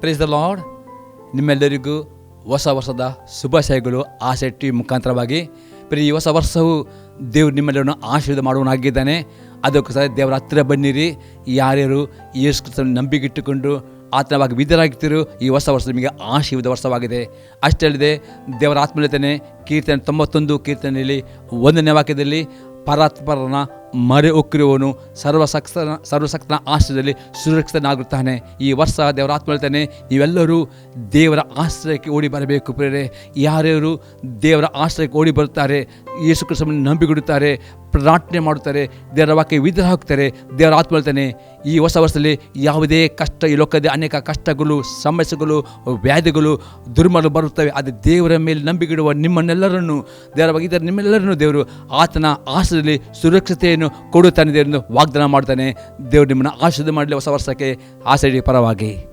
Praise the lord ನಿಮ್ಮೆಲ್ಲರಿಗೂ ಹೊಸ ವರ್ಷದ ಶುಭಾಶಯಗಳು, ಆಸೆ ಟಿ ಮುಖಾಂತರವಾಗಿ. ಪ್ರಿಯ, ಈ ಹೊಸ ವರ್ಷವು ದೇವರು ನಿಮ್ಮೆಲ್ಲರನ್ನು ಆಶೀರ್ವಾದ ಮಾಡುವನಾಗಿದ್ದಾನೆ ಅದಕ್ಕೋಸ್ಕರ ದೇವರ ಹತ್ತಿರ ಬನ್ನಿರಿ. ಯಾರ್ಯಾರು ಯೇಸು ನಂಬಿಕೆ ಇಟ್ಟುಕೊಂಡು ಆತನವಾಗಿ ವಿಧರಾಗಿರ್ತೀರೋ, ಈ ಹೊಸ ವರ್ಷ ನಿಮಗೆ ಆಶೀರ್ವಾದ ವರ್ಷವಾಗಿದೆ. ಅಷ್ಟೇ ಅಲ್ಲದೆ, ದೇವರ ಆತ್ಮೀಯತೆಯೇ ಕೀರ್ತನೆ ತೊಂಬತ್ತೊಂದು ಕೀರ್ತನೆಯಲ್ಲಿ ಒಂದನೇ ವಾಕ್ಯದಲ್ಲಿ, ಪರಾತ್ಪರನ ಮರೆ ಒಕ್ಕಿರುವವನು ಸರ್ವಸಕ್ತನ ಸರ್ವಸಕ್ತನ ಆಶ್ರಯದಲ್ಲಿ ಸುರಕ್ಷಿತನಾಗುತ್ತಾನೆ ಈ ವರ್ಷ ದೇವರ ಆತ್ಮಳ್ತಾನೆ ನೀವೆಲ್ಲರೂ ದೇವರ ಆಶ್ರಯಕ್ಕೆ ಓಡಿ ಬರಬೇಕು ಪ್ರೇರೆ ಯಾರ್ಯಾರು ದೇವರ ಆಶ್ರಯಕ್ಕೆ ಓಡಿ ಬರುತ್ತಾರೆ, ಯೇಸು ಕೃಷ್ಣವನ್ನು ನಂಬಿಕೊಡುತ್ತಾರೆ ಪ್ರಾರ್ಥನೆ ಮಾಡುತ್ತಾರೆ, ದೇವರ ವಾಕ್ಯ ವಿಧ ಹಾಕ್ತಾರೆ ದೇವರ ಆತ್ಮಳ್ತಾನೆ ಈ ಹೊಸ ವರ್ಷದಲ್ಲಿ ಯಾವುದೇ ಕಷ್ಟ, ಈ ಲೋಕದ ಅನೇಕ ಕಷ್ಟಗಳು, ಸಮಸ್ಯೆಗಳು, ವ್ಯಾಧಿಗಳು ದುರ್ಮಲು ಬರುತ್ತವೆ. ಅದು ದೇವರ ಮೇಲೆ ನಂಬಿಗಿಡುವ ನಿಮ್ಮನ್ನೆಲ್ಲರನ್ನು, ದೇವರ ಬಗ್ಗೆ ನಿಮ್ಮೆಲ್ಲರನ್ನು ದೇವರು ಆತನ ಆಶ್ರಯದಲ್ಲಿ ಸುರಕ್ಷತೆಯನ್ನು ಕೊಡುತ್ತಾನೆ ದೇವರನ್ನು ವಾಗ್ದಾನ ಮಾಡ್ತಾನೆ. ದೇವರು ನಿಮ್ಮನ್ನು ಆಶೀರ್ವಾದ ಮಾಡಲಿ ಹೊಸ ವರ್ಷಕ್ಕೆ. ಆಸೆ ಪರವಾಗಿ.